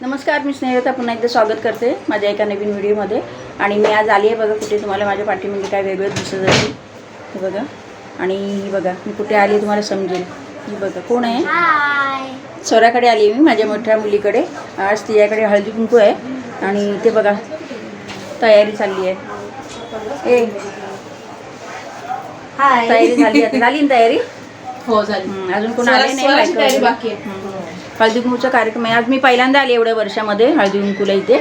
नमस्कार मी स्नेहलता पुन्हा एकदा स्वागत करते माझ्या एका नवीन व्हिडिओमध्ये. आणि मी आज आली आहे बघा कुठे तुम्हाला माझ्या पाठीमध्ये काय वेगळं दिसत असेल हे बघा. आणि ही बघा मी कुठे आली तुम्हाला समजेल. ही बघा कोण आहे? स्वराकडे आली मी माझ्या मोठ्या मुलीकडे. आज तिच्याकडे हळदी कुंकू आहे. आणि ते बघा तयारी चालली आहे. ए. हाय तयारी झाली आता. झाली ना तयारी? हो झाली. अजून कोण आले नाही. बाकी आहे. हं. हळदी कुंकूचा कार्यक्रम आहे. आज मी पहिल्यांदा आले एवढ्या वर्षामध्ये हळदी कुंकूला इथे.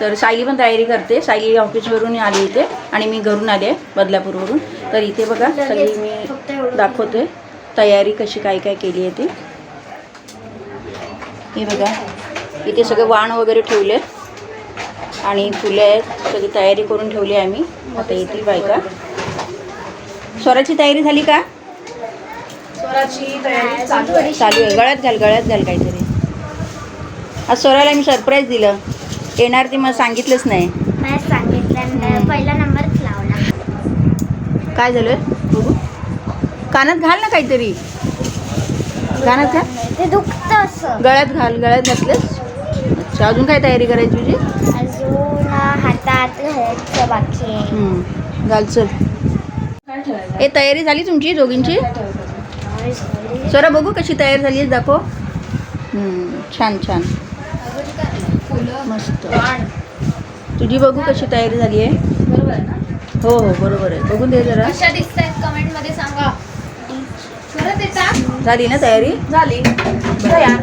तर सायली पण तयारी करते. सायली ऑफिसवरून आली इथे आणि मी घरून आले बदलापूरवरून. तर इथे बघा सगळी मी. दाखवते. तयारी कशी काय काय केली आहे ती. हे बघा इथे सगळे वाण वगैरे ठेवले. आणि फुले आहेत सगळी तयारी करून ठेवली आहे आम्ही. आता येतील बायका. स्वराची तयारी झाली का? स्वराची तयारी चालू आहे. गळ्यात घाल गळ्यात घाल काहीतरी. आज स्वराला मी सरप्राईज दिलं. येणार ती मला सांगितलंच नाही. मला सांगितलं पहिला नंबरच लावला. काय झालं? बघू. कानात घाल ना काहीतरी. कानात घाल. ते दुखत गळ्यात घाल गळ्यात घातलंस. अच्छा अजून काय तयारी करायची तुझी? अजून हातात घालायचं बाकी घाल चल. ए तयारी झाली तुमची दोघींची? स्वरा बघू कशी तयारी झाली दाखव. छान छान. मस्त. तुझी बघू कशी तयारी झाली आहे? बरोबर आहे ना? हो हो बरोबर आहे. बघून दे जरा. कशा कमेंटमध्ये सांगा. झाली ना तयारी? झाली. तयार.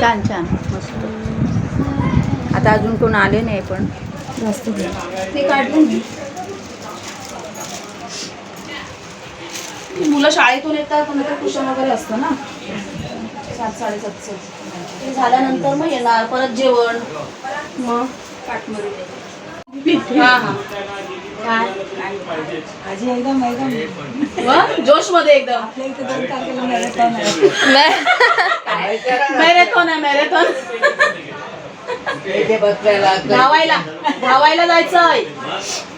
छान छान. मस्त. आता अजून कोण आले नाही पण. जास्त ते काढून घे. मुलं शाळेतून येतात ट्युशन वगैरे असतं ना? सात साडेसातचं. ते झाल्यानंतर मग येणार परत जेवण. मग हा हा. काय? आजी एकदम एकदम. व जोशमध्ये एकदम मॅरेथॉन आहे. मॅरेथॉन आहे मॅरेथॉन. धावायला धावायला जायचंय. अच्छा.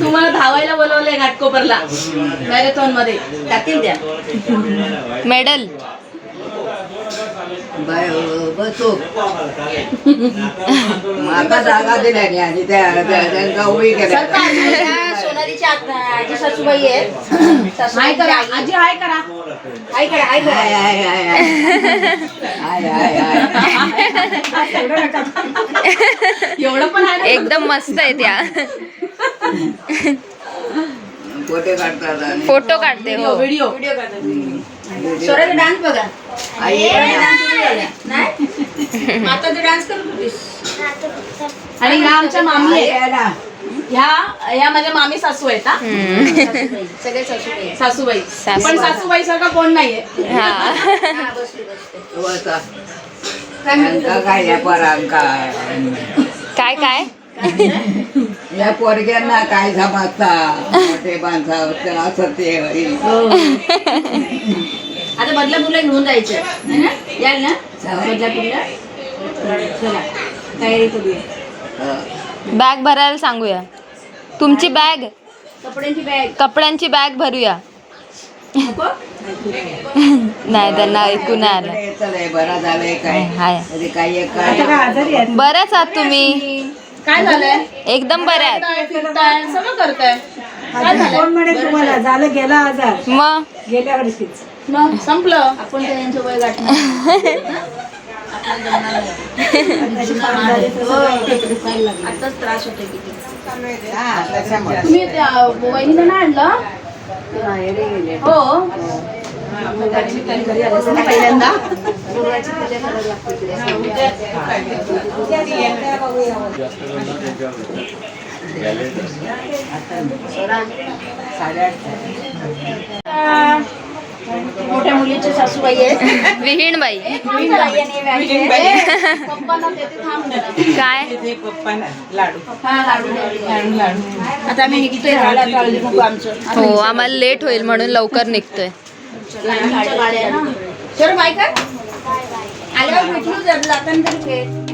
तुम्हाला धावायला बोलवलंय घाटकोपरला. मॅरेथॉनमध्ये टाकतील द्या. मेडल. बसतो आता जागा दिल्या नाही आणि त्या त्या- त्यांना उभी केल्या. त्या सोनालीची आत- आजी सासूबाई आहेत हाय सासूबाई करा आजी हाय करा. आई करा आई हाय करा. हाय हाय हाय हाय. हाय एवढं पण आहे? एकदम मस्त आहे त्या फोटो काढतात आणि फोटो काढते हो. व्हिडिओ. व्हिडिओ करतात स्वराचा डान्स बघा. आई डान्स सुरू झाला नाही. मग आता तू डान्स करत होतीस. आणि ह्या आमच्या मामी आहेत. ह्या ह्या माझ्या मामी सासू आहेत हा? सगळे सासूबाई. सासूबाई. पण सासूबाई सारखा कोण नाहीये. हा. हा, बसली, बसली. तो असा. काय म्हणते? काय पोरांका काय? काय या पोरग्यांना काय समजता मोठे माणसं असं ते होईल. आता बदलापूरला घेऊन जायचं है ना? याल ना? बदलापूरला चला. तयारी करूया. हं. बॅग भरायला सांगूया. तुमची बॅग कपड्यांची बॅग कपड्यांची बॅग भरूया. नाही त्यांना ऐकू नाही आलं. काय. आजारी आहेत? बरंच आहात तुम्ही. काय झालंय? एकदम बरे आहेत. फिरताय, फिरताय, सगळं करताय. आजी कोण म्हणे तुम्हाला? झालं गेला आजार. मग? गेल्या वर्षीच मग संपलं. आपण तर यांचं वय गाठणार. आताच त्रास होतो किती. हा. तुम्ही वहिनीनं आणलं? हो. पहिल्यांदा मोठ्या मुलीचे सासूबाई आहेत विहीणबाई. काय? हा, लाडू. लाडू लाडू. आता आम्ही निघतोय हो आम्हाला लेट होईल म्हणून लवकर निघतोय. बायका आल्यावर भेटलो